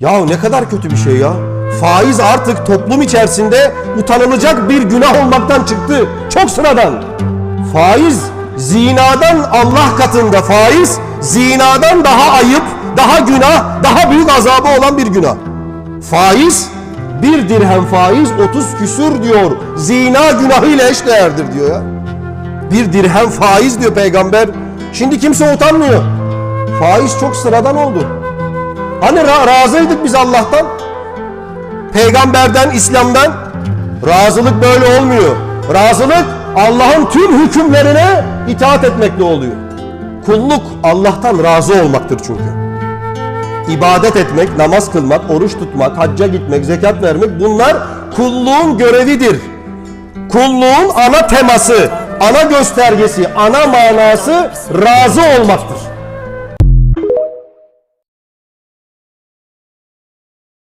Ya ne kadar kötü bir şey ya. Faiz artık toplum içerisinde utanılacak bir günah olmaktan çıktı. Çok sıradan. Faiz zinadan Allah katında faiz zinadan daha ayıp, daha günah, daha büyük azabı olan bir günah. Faiz bir dirhem faiz 30 küsür diyor. Zina günahıyla eşdeğerdir diyor ya. Bir dirhem faiz diyor peygamber. Şimdi kimse utanmıyor. Faiz çok sıradan oldu. Hani ra- razıydık biz Allah'tan? Peygamberden, İslam'dan. Razılık böyle olmuyor. Razılık Allah'ın tüm hükümlerine itaat etmekle oluyor. Kulluk Allah'tan razı olmaktır çünkü. İbadet etmek, namaz kılmak, oruç tutmak, hacca gitmek, zekat vermek bunlar kulluğun görevidir. Kulluğun ana teması, ana göstergesi, ana manası razı olmaktır.